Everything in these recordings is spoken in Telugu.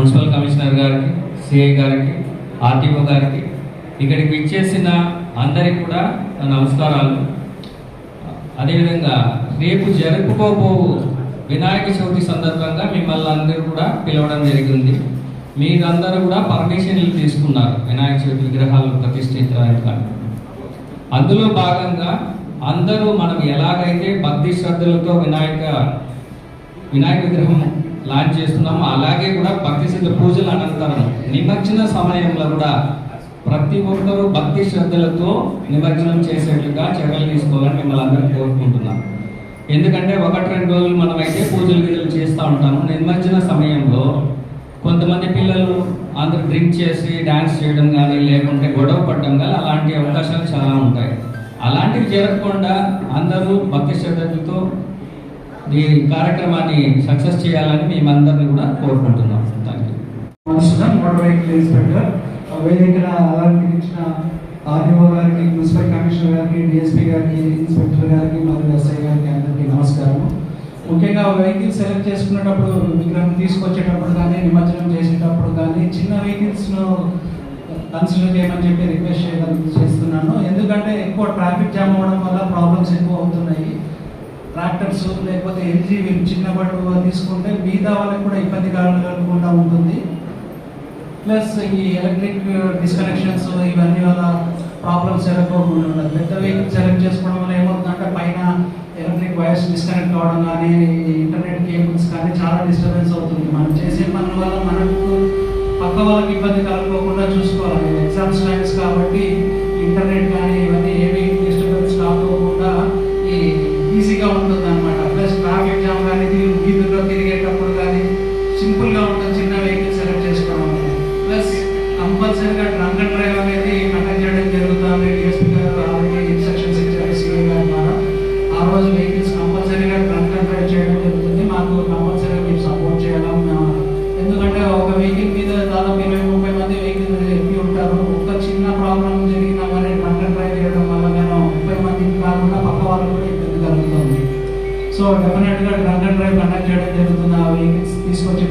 మున్సిపల్ కమిషనర్ గారికి సిఐ గారికి ఆర్టీఓ గారికి ఇక్కడికి విచ్చేసిన అందరికి కూడా నమస్కారాలు అదేవిధంగా రేపు జరుపుకోబోవు వినాయక చవితి సందర్భంగా మిమ్మల్ని అందరూ కూడా పిలవడం జరిగింది మీరందరూ కూడా పర్మిషన్లు తీసుకున్నారు వినాయక చవితి విగ్రహాలను ప్రతిష్ఠించడానికి కానీ. అందులో భాగంగా అందరూ మనం ఎలాగైతే భక్తి శ్రద్ధలతో వినాయక వినాయక విగ్రహం లాంచ్ చేస్తున్నాము. అలాగే కూడా భక్తి సిద్ధ పూజల అనంతరం నిమజ్జన సమయంలో కూడా ప్రతి ఒక్కరూ భక్తి శ్రద్ధలతో నిమజ్జనం చేసేట్లుగా చర్యలు తీసుకోవాలని మిమ్మల్ని అందరూ కోరుకుంటున్నాను ఎందుకంటే ఒకటి రెండు రోజులు మనమైతే పూజలు గీజలు చేస్తూ ఉంటాము. నిమజ్జన సమయంలో కొంతమంది పిల్లలు అందరూ డ్రింక్ చేసి డ్యాన్స్ చేయడం కానీ లేకుంటే గొడవ పడడం కానీ అలాంటి అవకాశాలు చాలా ఉంటాయి. అలాంటివి జరగకుండా అందరూ భక్తి శ్రద్ధలతో ఈ కార్యక్రమాన్ని సక్సెస్ చేయాలని మేమందరినీ కూడా కోరుకుంటున్నాం. Thank you motor vehicle inspector వేదికన అలంకరించిన ఆర్డీఓ గారికి మున్సిపల్ కమిషనర్ గారికి డిఎస్పీ గారికి ఇన్స్పెక్టర్ గారికి మరియు ఎస్ఐ గారికి అందరికీ నమస్కారం ముఖ్యంగా వెహికల్ సెలెక్ట్ చేసుకునేటప్పుడు విగ్రహం తీసుకొచ్చేటప్పుడు కానీ నిమజ్జనం చేసేటప్పుడు కానీ చిన్న వెహికల్స్ను కన్సిడర్ చేయమని చెప్పి రిక్వెస్ట్ చేయడం చేస్తున్నాను. ఎందుకంటే ఎక్కువ ట్రాఫిక్ జామ్ అవ్వడం వల్ల ట్రాక్టర్స్ లేకపోతే ఎల్జీ చిన్న తీసుకుంటే మిగతా వాళ్ళకి కూడా ఇబ్బంది కలగకుండా ఉంటుంది. ప్లస్ ఈ ఎలక్ట్రిక్ డిస్కనెక్షన్స్ ఇవన్నీ వల్ల ప్రాబ్లమ్స్ ఎదుర్కోకుండా ఉండదు పెద్ద వెహికల్ సెలెక్ట్ చేసుకోవడం వల్ల ఏమవుతుందంటే పైన ఎలక్ట్రిక్ వైర్స్ డిస్కనెక్ట్ అవ్వడం కానీ ఇంటర్నెట్ కేబుల్స్ కానీ చాలా డిస్టర్బెన్స్ అవుతుంది. మనం చేసే పనుల వల్ల మనకు పక్క వాళ్ళకి ఇబ్బంది కలగకుండా చూసుకోవాలి. ఎగ్జామ్స్ టైమ్స్ కాబట్టి ఇంటర్నెట్ కానీ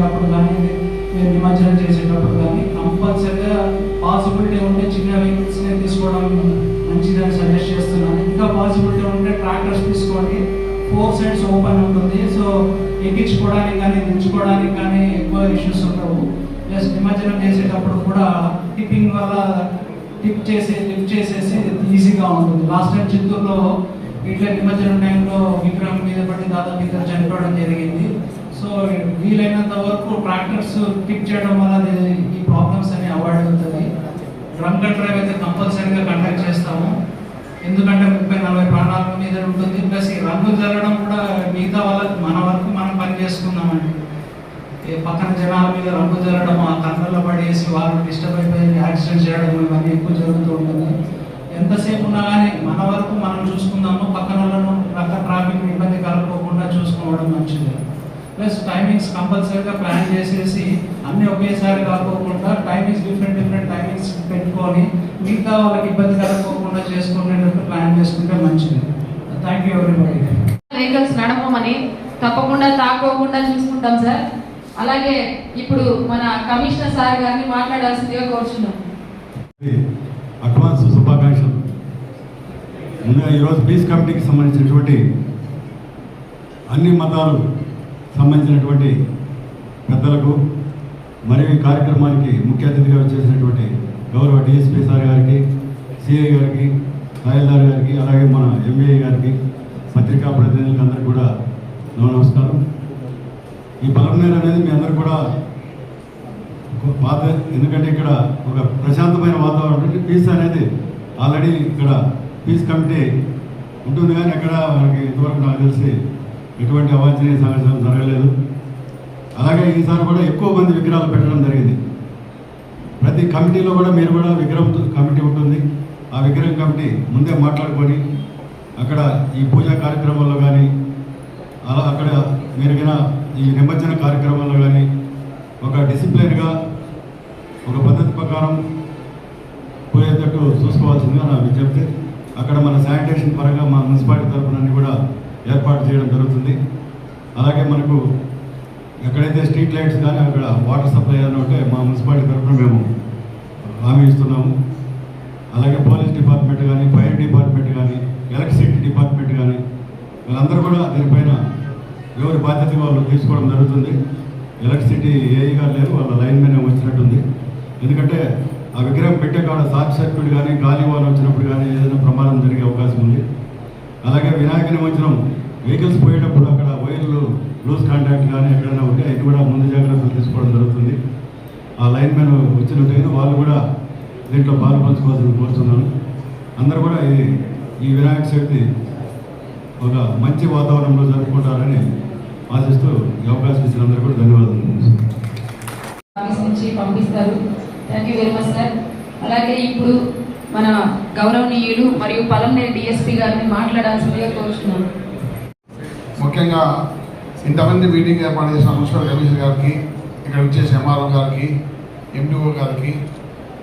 చేసేటప్పుడు కానీ మీరు నిమజ్జనం చేసేటప్పుడు కానీ కంపల్సరిగా పాసిబిలిటీ ఉంటే చిన్న వెహికల్స్నే తీసుకోవడం మంచిదని సజెస్ట్ చేస్తున్నాను. ఇంకా పాసిబిలిటీ ఉంటే ట్రాక్టర్స్ తీసుకోండి. ఫోర్ సైడ్స్ ఓపెన్ ఉంటుంది. సో ఎక్కించుకోవడానికి కానీ దించుకోవడానికి కానీ ఎక్కువ ఇష్యూస్ ఉండవు. ప్లస్ నిమజ్జనం చేసేటప్పుడు కూడా టిప్పింగ్ వల్ల టిప్ చేసి లిఫ్ట్ చేసేసి ఈజీగా ఉంటుంది. లాస్ట్ టైం చిత్తూరులో ఇట్లా నిమజ్జనం టైంలో విగ్రహం మీద పడి దాదాపు ఇద్దరు చనిపోవడం జరిగింది. సో వీలైనంత వరకు ట్రాక్టర్స్ పిక్ చేయడం వల్ల ఈ ప్రాబ్లమ్స్ అన్ని అవాయిడ్ అవుతుంది డ్రంక్ అండ్ డ్రైవ్ అయితే కంపల్సరీగా కండక్ట్ చేస్తాము. ఎందుకంటే ముప్పై నలభై ప్రాణాల మీద ఉంటుంది. ప్లస్ ఈ రంగులు జరగడం కూడా మిగతా వాళ్ళకి మన వరకు మనం పని చేసుకుందామండి పక్కన జనాల మీద రంగు జరగడం ఆ కన్నుల్లో పడేసి వాళ్ళు డిస్టర్బ్ అయిపోయి యాక్సిడెంట్ చేయడం ఇవన్నీ ఎక్కువ జరుగుతూ ఉంటుంది. ఎంతసేపు ఉన్నా కానీ మన వరకు మనం చూసుకుందాము. పక్కన వాళ్ళను రక ట్రాఫిక్ ఇబ్బంది కలగకోకుండా చూసుకోవడం మంచిది. ప్లస్ టైమింగ్స్ కంపల్సరీగా ప్లాన్ చేసేసి అన్ని ఒకేసారి కాకోకుండా టైమింగ్స్ డిఫరెంట్ డిఫరెంట్ టైమింగ్స్ పెట్టుకొని మిగతా వాళ్ళకి ఇబ్బంది కలగకోకుండా చేసుకునేటట్టు ప్లాన్ చేసుకుంటే మంచిది. థ్యాంక్ యూ ఎవరిబడి వెహికల్స్ నడపమని తప్పకుండా తాకోకుండా చూసుకుంటాం సార్ అలాగే ఇప్పుడు మన కమిషనర్ సార్ గారిని మాట్లాడాల్సిందిగా కోరుచున్నాం. అడ్వాన్స్ శుభాకాంక్షలు. ముందుగా ఈరోజు పీస్ కమిటీకి సంబంధించినటువంటి అన్ని మతాలు సంబంధించినటువంటి పెద్దలకు మరియు ఈ కార్యక్రమానికి ముఖ్య అతిథిగా వచ్చేసినటువంటి గౌరవ డిఎస్పీ సార్ గారికి సిఐ గారికి తహసీల్దార్ గారికి అలాగే మన ఎంఏ గారికి పత్రికా ప్రతినిధులకు అందరికీ కూడా నమస్కారం. ఈ బలమనేరు అనేది మీ అందరూ కూడా ఒక పాత ఎందుకంటే ఇక్కడ ఒక ప్రశాంతమైన వాతావరణం ఉంటుంది పీస్ అనేది ఆల్రెడీ ఇక్కడ పీస్ కమిటీ ఉంటుంది కానీ ఎక్కడ మనకి ఇంతవరకు నాకు తెలిసి ఎటువంటి అవాంఛనీయ సంఘటనలు జరగలేదు. అలాగే ఈసారి కూడా ఎక్కువ మంది విగ్రహాలు పెట్టడం జరిగింది. ప్రతి కమిటీలో కూడా మీరు కూడా విగ్రహం కమిటీ ఉంటుంది. ఆ విగ్రహం కమిటీ ముందే మాట్లాడుకొని అక్కడ ఈ పూజా కార్యక్రమాల్లో కానీ అలా అక్కడ మెరుగైన ఈ నిమజ్జన కార్యక్రమాల్లో కానీ ఒక డిసిప్లిన్గా ఒక పద్ధతి ప్రకారం పోయేటట్టు చూసుకోవాల్సిందిగా నా విజ్ఞప్తి. అక్కడ మన శానిటేషన్ పరంగా మా మున్సిపాలిటీ తరఫున కూడా ఏర్పాటు చేయడం జరుగుతుంది. అలాగే మనకు ఎక్కడైతే స్ట్రీట్ లైట్స్ కానీ అక్కడ వాటర్ సప్లై అని ఉంటే మా మున్సిపాలిటీ తరఫున మేము హామీ ఇస్తున్నాము. అలాగే పోలీస్ డిపార్ట్మెంట్ కానీ ఫైర్ డిపార్ట్మెంట్ కానీ ఎలక్ట్రిసిటీ డిపార్ట్మెంట్ కానీ వీళ్ళందరూ కూడా దీనిపైన ఎవరి బాధ్యత వాళ్ళు తీసుకోవడం జరుగుతుంది. ఎలక్ట్రిసిటీ ఏఈ గారు లేరు వాళ్ళ లైన్ మీద వచ్చినట్టుంది. ఎందుకంటే ఆ విగ్రహం పెట్టే కాడ షార్ట్ సర్క్యూట్ కానీ గాలి వాళ్ళు వచ్చినప్పుడు కానీ ఏదైనా ప్రమాదం జరిగే అవకాశం ఉంది. అలాగే వినాయక నిమజ్జనం వెహికల్స్ పోయేటప్పుడు అక్కడ వైర్లు లూజ్ కాంటాక్ట్ కానీ ఎక్కడైనా ఉంటే అది కూడా ముందు జాగ్రత్తలు తీసుకోవడం జరుగుతుంది. ఆ లైన్ మ్యాన్ వచ్చినట్టయితే వాళ్ళు కూడా దీంట్లో పాలు పంచుకోవాల్సింది కోరుతున్నాను. అందరూ కూడా ఈ ఈ వినాయక చవితి ఒక మంచి వాతావరణంలో జరుపుకుంటారని ఆశిస్తూ ఈ అవకాశం ఇచ్చిన అందరూ కూడా ధన్యవాదాలు. పంపిస్తారు. Thank you very much sir అలాగే ఇప్పుడు మన గౌరవనీయులు మరియు పలంనేరు డిఎస్పీ గారిని మాట్లాడాల్సిందిగా కోరుతున్నాను ముఖ్యంగా ఇంతమంది మీటింగ్ ఏర్పాటు చేసిన మున్సిపల్ కమిషనర్ గారికి ఇక్కడ వచ్చేసి ఎంఆర్ఓ గారికి ఎండిఓ గారికి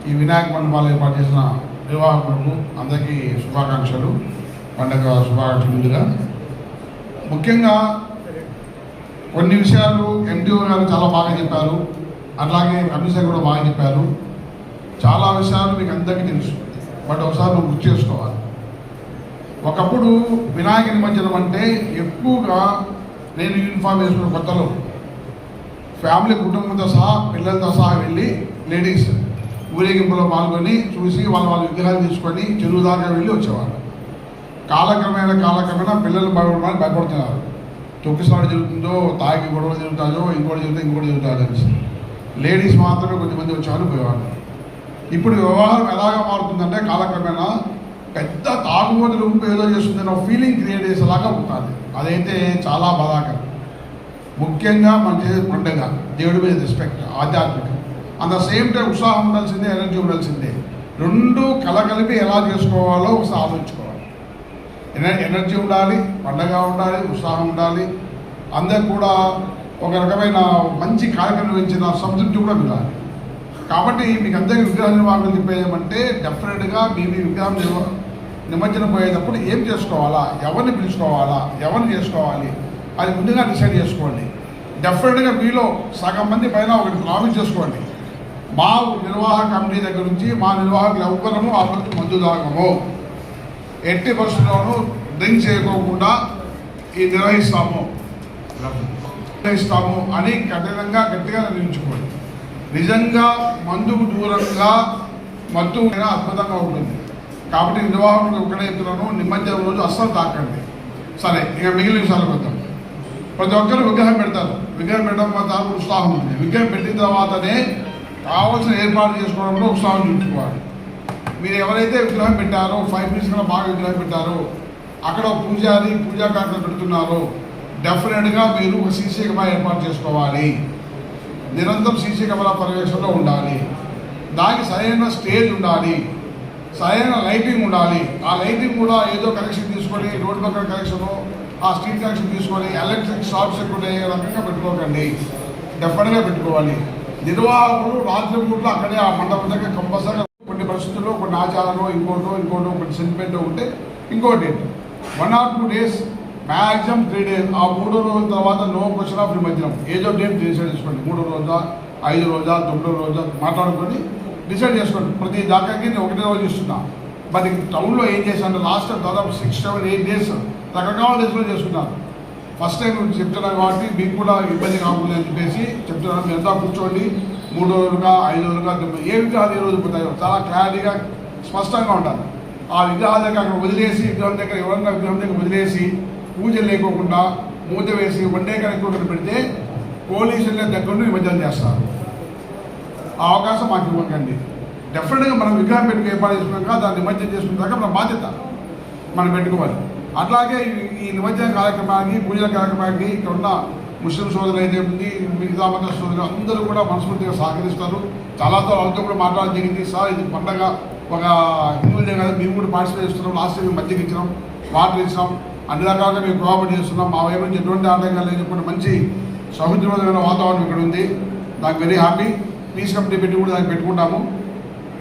ఈ వినాయక మండపాలు ఏర్పాటు చేసిన నిర్వాహకులకు అందరికీ శుభాకాంక్షలు. పండగ శుభాకాంక్షలు ముందుగా. ముఖ్యంగా కొన్ని విషయాలు ఎండిఓ గారు చాలా బాగా చెప్పారు. అట్లాగే కమిషనర్ కూడా బాగా చెప్పారు. చాలా విషయాలు మీకు అందరికీ తెలుసు. బట్ ఒకసారి నువ్వు గుర్తు చేసుకోవాలి. ఒకప్పుడు వినాయక నిమజ్జనం అంటే ఎక్కువగా నేను యూనిఫామ్ వేసుకున్న కొత్తలో. ఫ్యామిలీ కుటుంబంతో సహా పిల్లలతో సహా వెళ్ళి లేడీస్ ఊరేగింపులో పాల్గొని చూసి వాళ్ళ వాళ్ళ విగ్రహాలు తీసుకొని చెరువు దాకా వెళ్ళి వచ్చేవాళ్ళు. కాలక్రమేణ కాలక్రమేణా పిల్లలు భయపడమని భయపడుతున్నారు. తొక్కిసాడు జరుగుతుందో తాగి గొడవలు జరుగుతాయో ఇంకోటి జరుగుతుందో ఇంకోటి జరుగుతాయో లేడీస్ మాత్రమే కొంతమంది వచ్చేవాళ్ళు పోయేవాళ్ళు. ఇప్పుడు వ్యవహారం ఎలాగా మారుతుందంటే కాలక్రమేణా పెద్ద తాగుబోతులు ఉంటూ ఏదో చేస్తుందన్న ఫీలింగ్ క్రియేట్ చేసేలాగా ఉంటుంది అదైతే చాలా బాధాకరం. ముఖ్యంగా మంచి చేసే పండుగ. దేవుడి మీద రెస్పెక్ట్ ఆధ్యాత్మిక. అట్ ద సేమ్ టైం ఉత్సాహం ఉండాల్సిందే ఎనర్జీ ఉండాల్సిందే. రెండు కలగలిపి ఎలా చేసుకోవాలో ఒకసారి ఆలోచించుకోవాలి. ఎన- ఎనర్జీ ఉండాలి పండగ ఉండాలి ఉత్సాహం ఉండాలి. అందరు కూడా ఒక రకమైన మంచి కార్యక్రమం ఇచ్చిన సంతృప్తి కూడా మిగాలి కాబట్టి మీకు అందరికీ విగ్రహ నిర్వాహకులు చెప్పేదేమంటే డెఫినెట్గా మీ మీ విగ్రహం నిర్వ నిమజ్జనం పోయేటప్పుడు ఏం చేసుకోవాలా? ఎవరిని పిలుచుకోవాలా? ఎవరిని చేసుకోవాలి? అది ముందుగా డిసైడ్ చేసుకోండి. డెఫినెట్గా మీలో సగం మంది పైన ఒకటి ప్రామిస్ చేసుకోండి. మా నిర్వాహక కమిటీ దగ్గర నుంచి మా నిర్వాహకులు ఎవ్వరము ఆ మందు తాగము. ఎట్టి పరిస్థితుల్లోనూ డ్రింక్ చేయకోకుండా ఈ నిర్వహిస్తాము. నిర్వహిస్తాము అని కఠినంగా గట్టిగా నిర్ణయించుకోండి. నిజంగా మందుకు దూరంగా మత్తు అద్భుతంగా ఉంటుంది. కాబట్టి నిర్వాహకులకు ఒక్కడే చెప్తున్నాను నిమజ్జనం రోజు అస్సలు తాకండి. సరే ఇక మిగిలిన విషయాలకు వద్దాం. ప్రతి ఒక్కరు విగ్రహం పెడతారు. విగ్రహం పెట్టడం తర్వాత ఉత్సాహం ఉంది విగ్రహం పెట్టిన తర్వాతనే కావాల్సిన ఏర్పాటు చేసుకోవడంలో ఉత్సాహం చూపించుకోవాలి. మీరు ఎవరైతే విగ్రహం పెట్టారో ఫైవ్ మినిట్స్ కన్నా బాగా విగ్రహం పెట్టారో అక్కడ పూజారి పూజా కార్యక్రమం పెడుతున్నారో డెఫినెట్గా మీరు ఒక సీసీ ఏర్పాటు చేసుకోవాలి. నిరంతరం సీసీ కెమెరా పర్యవేక్షణలో ఉండాలి. దానికి సరైన స్టేజ్ ఉండాలి. సరైన లైటింగ్ ఉండాలి. ఆ లైటింగ్ కూడా ఏదో కనెక్షన్ తీసుకొని రోడ్ పక్కన కనెక్షను ఆ స్ట్రీట్ కనెక్షన్ తీసుకొని ఎలక్ట్రిక్ షార్ట్ సర్క్యూట్ అయ్యే రకంగా పెట్టుకోకండి. డెఫినెట్గా పెట్టుకోవాలి. నిర్వాహకులు రాత్రి పూట్ల అక్కడే ఆ మండపం దగ్గర కంపల్సరీగా కొన్ని పరిస్థితుల్లో కొన్ని ఆచారాలు ఇంకోటో ఇంకోటో కొన్ని సెంటిమెంట్ ఉంటే ఇంకోటి one or two days maximum three days ఆ మూడో రోజుల తర్వాత నో క్వశ్చన్ ఆఫ్ నిమజ్జనం ఏదో డేట్ డిసైడ్ చేసుకోండి. మూడో రోజా ఐదు రోజా తొమ్మిదో రోజా మాట్లాడుకొని డిసైడ్ చేసుకోండి. ప్రతి దాకాకి నేను ఒకటే రోజు ఇస్తున్నా. మరి టౌన్లో ఏం చేశాను లాస్ట్ దాదాపు సిక్స్ సెవెన్ ఎయిట్ డేస్ రకరకాల డేస్లో చేసుకున్నాను ఫస్ట్ టైం చెప్తున్నాను కాబట్టి మీకు కూడా ఇబ్బంది కాకుండా అని చెప్పేసి చెప్తున్నాను. మీరు అంతా కూర్చోండి. మూడు రోజులుగా ఐదు రోజులుగా ఏ విగ్రహాలు ఏ రోజు పోతాయో చాలా క్లారిటీగా స్పష్టంగా ఉండాలి. ఆ విగ్రహాల దగ్గర అక్కడ వదిలేసి విగ్రహం దగ్గర ఎవరన్నా విగ్రహం దగ్గర వదిలేసి పూజలు లేకోకుండా మూత వేసి వన్ డే పెడితే పోలీసుల దగ్గర నుండి నిమజ్జనం చేస్తారు. ఆ అవకాశం మాకు ఇవ్వకండి. డెఫినెట్గా మనం విగ్రహం పెట్టుకు ఏర్పాటు చేసుకున్నాక దాన్ని నిమజ్జనం చేసుకున్నాక మన బాధ్యత మనం పెట్టుకోవాలి. అట్లాగే ఈ- నిమజ్జన కార్యక్రమానికి పూజల కార్యక్రమానికి ఇక్కడ ఉన్న ముస్లిం సోదరులు అయితే ఉంది మిగతా మత సోదరులు అందరూ కూడా మనస్ఫూర్తిగా సహకరిస్తారు. చాలాతో వాళ్ళతో కూడా మాట్లాడడం జరిగింది. సార్ ఇది పండగ ఒక హిందువులే కాదు మేము కూడా పార్టిసిపేట్ చేస్తున్నాం. లాస్ట్ టైం మధ్యకి ఇచ్చినాం వాటర్ ఇచ్చినాం. అన్ని రకాలుగా మేము కోఆపరేట్ చేస్తున్నాం. మా వైపు నుంచి ఎటువంటి ఆటంకాలు లేకుండా మంచి సౌహృదమైన వాతావరణం ఇక్కడ ఉంది. నాకు వెరీ హ్యాపీ పీస్ కంపెనీ పెట్టి కూడా దానికి పెట్టుకుంటాము.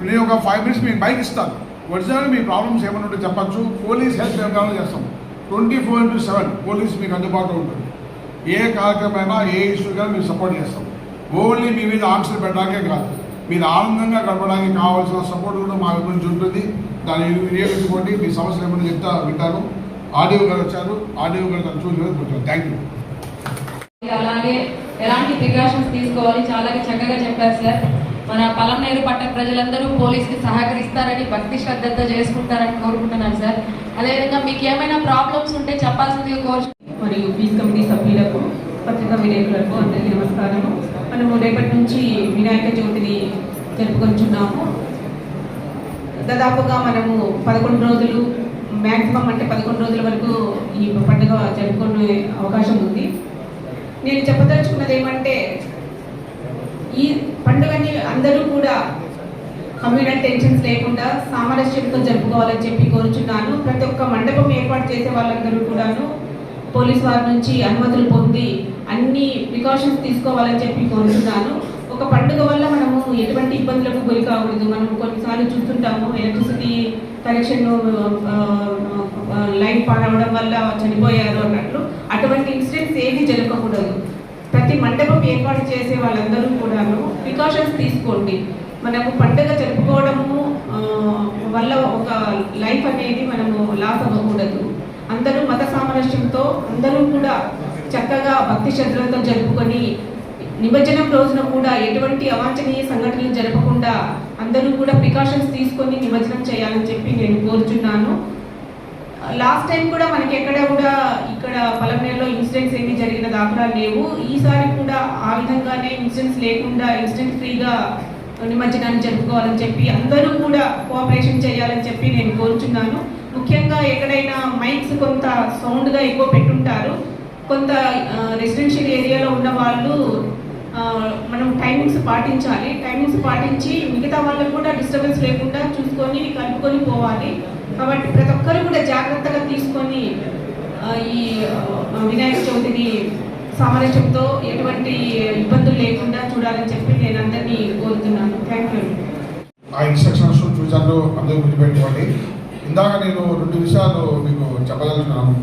నేను ఒక ఫైవ్ మినిట్స్ మీకు బైక్ ఇస్తాను. ఒరిజినల్ మీ ప్రాబ్లమ్స్ ఏమైనా ఉంటే చెప్పచ్చు. పోలీస్ హెల్ప్ ఏమైనా చేస్తాం. Twenty four into seven police మీకు అందుబాటులో ఉంటుంది. ఏ కార్యక్రమైనా ఏ ఇష్యూ కానీ మేము సపోర్ట్ చేస్తాం. ఓన్లీ మీ మీద ఆన్సర్ పెట్టడానికే కాదు. మీరు ఆనందంగా గడపడానికి కావాల్సిన సపోర్ట్ కూడా మా వైపు ఉంటుంది. దాన్ని వినియోగించుకోండి. మీ సమస్యలు ఏమైనా చెప్తా వింటాను ఆడియో గారు వచ్చారు. ఆడియో గారు దాన్ని చూసి థ్యాంక్ యూ అలాగే ఎలాంటి ప్రికాషన్స్ తీసుకోవాలి? చాలా చక్కగా చెప్పారు సార్. మన పలంనేరు పట్టణ ప్రజలందరూ పోలీస్కి సహకరిస్తారని భక్తి శ్రద్ధతో చేసుకుంటారని కోరుకుంటున్నాను సార్. అదేవిధంగా మీకు ఏమైనా ప్రాబ్లమ్స్ ఉంటే చెప్పాల్సిందిగా కోరు మరియు పీస్ కమిటీ సభ్యులకు పత్రికా విలేకరులకు అందరికీ నమస్కారము. మనము రేపటి నుంచి వినాయక చవితిని జరుపుకొంచున్నాము దాదాపుగా మనము పదకొండు రోజులు మ్యాక్సిమం అంటే పదకొండు రోజుల వరకు ఈ పండుగ జరుపుకునే అవకాశం ఉంది. నేను చెప్పదలుచుకున్నది ఏమంటే ఈ పండుగని అందరూ కూడా కమ్యూనల్ టెన్షన్స్ లేకుండా సామరస్యంతో జరుపుకోవాలని చెప్పి కోరుచున్నాను. ప్రతి ఒక్క మండపం ఏర్పాటు చేసే వాళ్ళందరూ కూడాను పోలీస్ వారి నుంచి అనుమతులు పొంది అన్ని ప్రికాషన్స్ తీసుకోవాలని చెప్పి కోరుచున్నాను. ఒక పండుగ వల్ల మనము ఎటువంటి ఇబ్బందులకు గురి కాకూడదు. మనం కొన్నిసార్లు చూస్తుంటాము ఎలక్ట్రిసిటీ కనెక్షన్ లైన్ పాడవడం వల్ల చనిపోయారు అన్నట్లు అటువంటి ఇన్సిడెంట్స్ ఏది జరగకూడదు. ప్రతి మండపం ఏర్పాటు చేసే వాళ్ళందరూ కూడాను ప్రికాషన్స్ తీసుకోండి. మనము పండుగ జరుపుకోవడము వల్ల ఒక లైఫ్ అనేది మనము లాస్ అవ్వకూడదు. అందరూ మత సామరస్యంతో అందరూ కూడా చక్కగా భక్తి శ్రద్ధలతో జరుపుకొని నిమజ్జనం రోజున కూడా ఎటువంటి అవాంఛనీయ సంఘటనలు జరపకుండా అందరూ కూడా ప్రికాషన్స్ తీసుకొని నిమజ్జనం చేయాలని చెప్పి నేను కోరుచున్నాను. లాస్ట్ టైం కూడా మనకి ఎక్కడ కూడా ఇక్కడ పలమనేరులో ఇన్సిడెంట్స్ ఏమి జరిగిన దాఖలాలు లేవు. ఈసారి కూడా ఆ విధంగానే ఇన్సిడెంట్స్ లేకుండా ఇన్సిడెంట్ ఫ్రీగా నిమజ్జనాన్ని జరుపుకోవాలని చెప్పి అందరూ కూడా కోఆపరేషన్ చేయాలని చెప్పి నేను కోరుచున్నాను. ముఖ్యంగా ఎక్కడైనా మైక్స్ కొంత సౌండ్గా ఎక్కువ పెట్టుంటారు. కొంత రెసిడెన్షియల్ ఏరియాలో ఉన్న వాళ్ళు మనం టైమింగ్స్ పాటించాలి. టైమింగ్స్ పాటించి మిగతా వాళ్ళకు కూడా డిస్టర్బెన్స్ లేకుండా చూసుకొని కలుపుకొని పోవాలి. కాబట్టి ప్రతి ఒక్కరు కూడా జాగ్రత్తగా తీసుకొని ఈ వినాయక చవితిని సామరస్యంతో ఎటువంటి ఇబ్బందులు లేకుండా చూడాలని చెప్పి నేను అందరినీ కోరుతున్నాను. థ్యాంక్ యూ ఆ ఇన్స్ట్రక్షన్స్ చూసాను అందరూ గుర్తుపెట్టుకోండి. ఇందాక నేను రెండు విషయాలు మీకు చెప్పదలుచున్నాను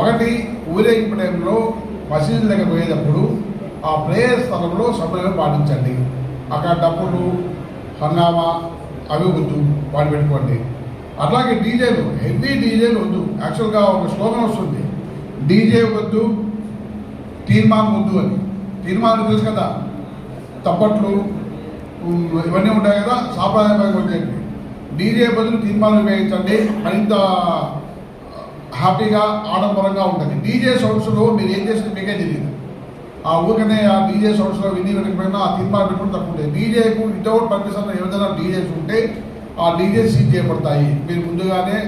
ఒకటి ఊరేగింపు టైంలో మసీదు దగ్గర పోయేటప్పుడు ఆ ప్రేయర్ స్థలంలో సమయం పాటించండి. అక్కడ డప్పులు హంగామా అవి వద్దు వాటి పెట్టుకోండి. అట్లాగే డీజేలు హెవీ డీజేలు వద్దు. యాక్చువల్గా ఒక స్లోగన్ వస్తుంది. డీజే వద్దు తీర్మానం వద్దు అని. తీర్మానం తెలుసు కదా? తప్పట్లు ఇవన్నీ ఉంటాయి కదా? సాంప్రదాయపరంగా వచ్చేది డీజే బదులు తీర్మానం ఉపయోగించండి మరింత హ్యాపీగా ఆడంబరంగా ఉంటుంది డీజే సౌండ్స్లో మీరు ఏం చేస్తుంది మీకే తెలియదు. ఆ ఊరికనే ఆ డీజే సౌండ్స్లో విని వినకపోయినా ఆ తీర్మానం పెట్టుకుని తక్కువ ఉంటాయి డీజేకు వితౌట్ పర్మిషన్ ఏదైనా డీజేస్ ఉంటే ఆ డీజే సీజ్ చేయబడతాయి. మీరు ముందుగానే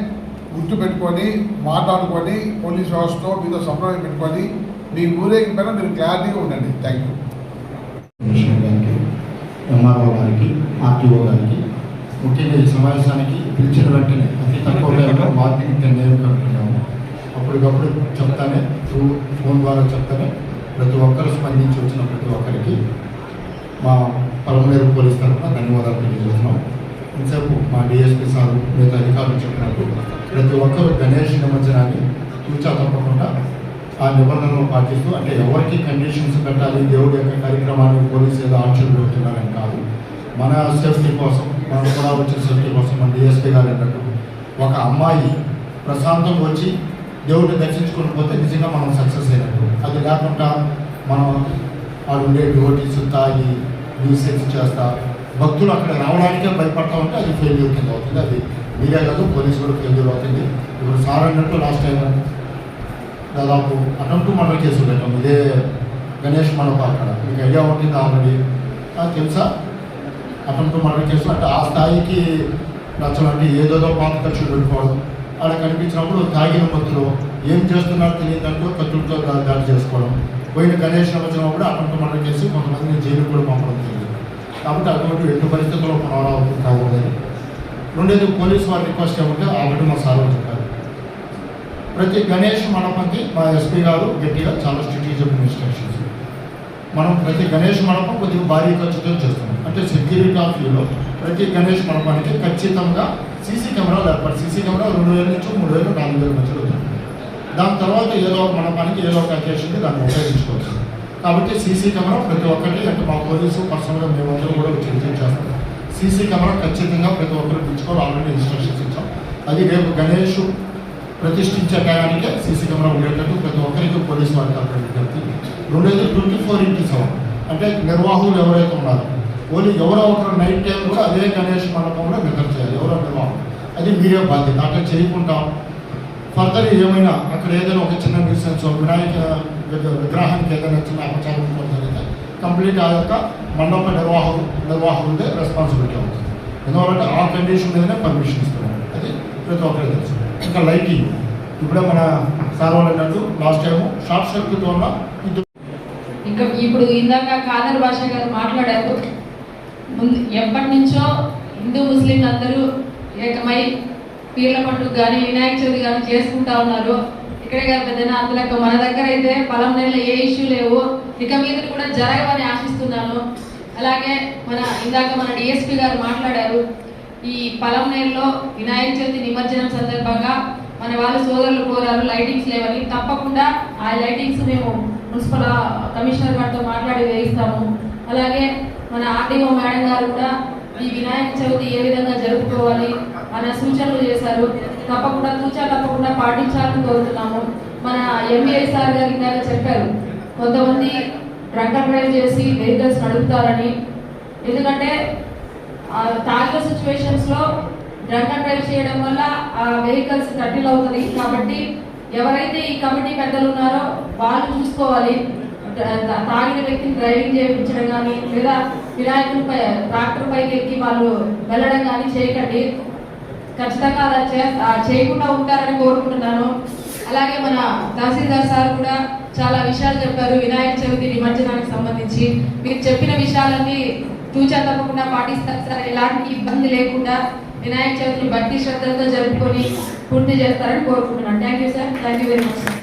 గుర్తు పెట్టుకొని మాట్లాడుకొని పోలీస్ వ్యవస్థతో మీతో సంప్రదాయం పెట్టుకొని మీ ఊరేగింపైన మీరు క్లారిటీగా ఉండండి. థ్యాంక్ యూ ఎంఆర్ఓ గారికి ఆర్టీఓ గారికి ముఖ్యంగా ఈ సమావేశానికి పిలిచిన వెంటనే అతి తక్కువ టైంలో మార్నింగ్ టెన్ కనుక్కున్నాము అప్పటికప్పుడు చెప్తానే ఫోన్ ద్వారా చెప్తానే ప్రతి ఒక్కరు స్పందించి వచ్చిన ప్రతి ఒక్కరికి మా పలమనేరు పోలీస్ తరఫున ధన్యవాదాలు తెలియజేస్తున్నాం. ఇంతసేపు మా డిఎస్పీ సార్ మిగతా అధికారులు చెప్పినట్టు ప్రతి ఒక్కరు గణేష్ నిమజ్జనాన్ని చూచా తప్పకుండా ఆ నిబంధనలు పాటిస్తూ అంటే ఎవరికి కండిషన్స్ పెట్టాలి దేవుడి యొక్క కార్యక్రమాన్ని పోలీసు ఏదో ఆంక్షలు పెడుతున్నారని కాదు. మన సేఫ్టీ కోసం మనం కూడా వచ్చిన సేఫ్టీ కోసం మన డిఎస్పీ గారు అన్నట్టు ఒక అమ్మాయి ప్రశాంతం వచ్చి దేవుడిని దర్శించుకుని పోతే నిజంగా మనం సక్సెస్ అయినట్టు. అది లేకుండా మనం వాళ్ళు ఉండే డివోటీస్ తాగి న్యూసెన్స్ చేస్తా భక్తులు అక్కడ రావడానికే భయపడతా ఉంటే అది ఫెయిల్యూర్ కింద అవుతుంది. అది మీరే కాదు పోలీసు కూడా ఫెయిల్యూర్ అవుతుంది. ఇప్పుడు సార్ అన్నట్టు లాస్ట్ టైం దాదాపు అటెంప్ట్ మర్డర్ కేసు పెట్టాం. ఇదే గణేష్ మండప అక్కడ. మీకు ఐడియా ఉంటుంది ఆల్రెడీ? అది తెలుసా? అటెంప్ట్ మర్డర్ కేసు అంటే ఆ స్థాయికి నచ్చాలంటే ఏదోదో పాత ఖర్చులు పెట్టుకోవడం. అక్కడ కనిపించినప్పుడు తాగిన మత్తులో ఏం చేస్తున్నారో తెలియదంటూ కత్తులతో దాడి చేసుకోవడం. పోయిన గణేష్ వచ్చినప్పుడు అటెంప్ట్ మనం చేసి కొంతమందిని జైలు కూడా పంపడం జరిగింది. కాబట్టి అటువంటి ఎన్ని పరిస్థితుల్లో పునరావృతం కాకూడదని. రెండేది పోలీసు వారి రిక్వెస్ట్ ఏమంటే ఆల్రెడీ మా సార్ చెప్పారు. ప్రతి గణేష్ మండపంకి మా ఎస్పీ గారు గట్టిగా చాలా స్ట్రాటజిక్ ఇన్స్ట్రక్షన్స్ మనం ప్రతి గణేష్ మండపం కొద్దిగా భారీ ఖర్చుతో చేస్తున్నాం. అంటే సెక్యూరిటీ ఆఫ్ వ్యూలో ప్రతి గణేష్ మండపానికి ఖచ్చితంగా సీసీ కెమెరాలు ఏర్పాటు సీసీ కెమెరా రెండు వేల నుంచి మూడు వేలు నాలుగు వేల మధ్యలో దాని తర్వాత ఏదో ఒక మండపానికి ఏదో ఒక అకేషన్కి దాన్ని ఉపయోగించుకోవచ్చు. కాబట్టి సీసీ కెమెరా ప్రతి ఒక్కటి అంటే మా పోలీసు పర్సనల్గా మేమందరం కూడా వచ్చి చేస్తాం. సీసీ కెమెరా ఖచ్చితంగా ప్రతి ఒక్కరు పెంచుకోవాలి ఆల్రెడీ ఇన్స్ట్రక్షన్స్ ఇచ్చాం. అది రేపు గణేష్ ప్రతిష్ఠించే టయానికి సీసీ కెమెరా ఉండేటట్టు ప్రతి ఒక్కరికి పోలీసు వారికి అక్కడ విజ్ఞప్తి రెండోది ట్వంటీ ఫోర్ ఇంటూ సెవెన్ అంటే నిర్వాహకులు ఎవరైతే ఉన్నారో ఓన్లీ ఎవరో ఒకరు నైట్ టైం కూడా అదే గణేష్ మండపంలో నిద్ర చేయాలి. ఎవరో నిర్వాహం అది మీరే బాధ్యత. అట్లా చేయకుండా ఫర్దర్ ఏమైనా అక్కడ ఏదైనా ఒక చిన్న న్యూసెన్స్ వినాయక విగ్రహానికి ఏదైనా చిన్న అపచారం జరిగితే కంప్లీట్ ఆ యొక్క మండప నిర్వాహకు నిర్వాహకులదే రెస్పాన్సిబిలిటీ అవుతుంది. ఎందుకంటే ఆ కండిషన్ మీదనే పర్మిషన్ ఇస్తున్నాం. అది ప్రతి ఒక్కరికి తెలుసు. ఇంకా లైటింగ్ ఇప్పుడే మన సార్ వాళ్ళు అన్నట్టు లాస్ట్ టైం షార్ట్ సర్క్యూట్ వల్ల ఇంకా ఇప్పుడు ఇందాక కాదర్ భాష గారు మాట్లాడారు. ముందు ఎప్పటి నుంచో హిందూ ముస్లింలు అందరూ ఏకమై పీర్ల పండుగ కానీ వినాయక చవితి కానీ చేసుకుంటా ఉన్నారు. ఇక్కడే కాదు పెద్దనా అందులో మన దగ్గర అయితే పొలం నెలలో ఏ ఇష్యూ లేవు. ఇక మీద కూడా జరగవని ఆశిస్తున్నాను. అలాగే మన ఇందాక మన డిఎస్పీ గారు మాట్లాడారు ఈ పొలం నెలలో వినాయక చవితి నిమజ్జనం సందర్భంగా మన వాళ్ళ సోదరులు కోరారు లైటింగ్స్ లేవని. తప్పకుండా ఆ లైటింగ్స్ మేము మున్సిపల్ కమిషనర్ గారితో మాట్లాడి వేయిస్తాము. అలాగే మన ఆర్డీఓ మేడం గారు కూడా ఈ వినాయక చవితి ఏ విధంగా జరుపుకోవాలి అనే సూచనలు చేశారు. తప్పకుండా తూచా తప్పకుండా పాటించాలని కోరుతున్నాము. మన ఎంఏ సార్ గారు ఇందాక చెప్పారు కొంతమంది డ్రంక్ అండ్ డ్రైవ్ చేసి వెహికల్స్ నడుపుతారని. ఎందుకంటే తాగిన సిచ్యువేషన్స్లో డ్రంక్ అండ్ డ్రైవ్ చేయడం వల్ల ఆ వెహికల్స్ కట్టిల్ అవుతుంది. కాబట్టి ఎవరైతే ఈ కమిటీ పెద్దలు ఉన్నారో వాళ్ళు చూసుకోవాలి. తాగిన వ్యక్తిని డ్రైవింగ్ చేయించడం కానీ లేదా వినాయకుడిపై ట్రాక్టర్ పైకి ఎక్కి వాళ్ళు వెళ్ళడం కానీ చేయకండి. ఖచ్చితంగా అలా చే- చేయకుండా ఉంటారని కోరుకుంటున్నాను. అలాగే మన తహసీల్దార్ సార్ కూడా చాలా విషయాలు చెప్పారు వినాయక చవితి నిమజ్జనానికి సంబంధించి. మీరు చెప్పిన విషయాలన్నీ తూచా తప్పకుండా పాటిస్తారు సార్. ఎలాంటి ఇబ్బంది లేకుండా వినాయక చవితిని భక్తి శ్రద్ధలతో జరుపుకొని పూర్తి చేస్తారని కోరుకుంటున్నాను. Thank you sir. Thank you very much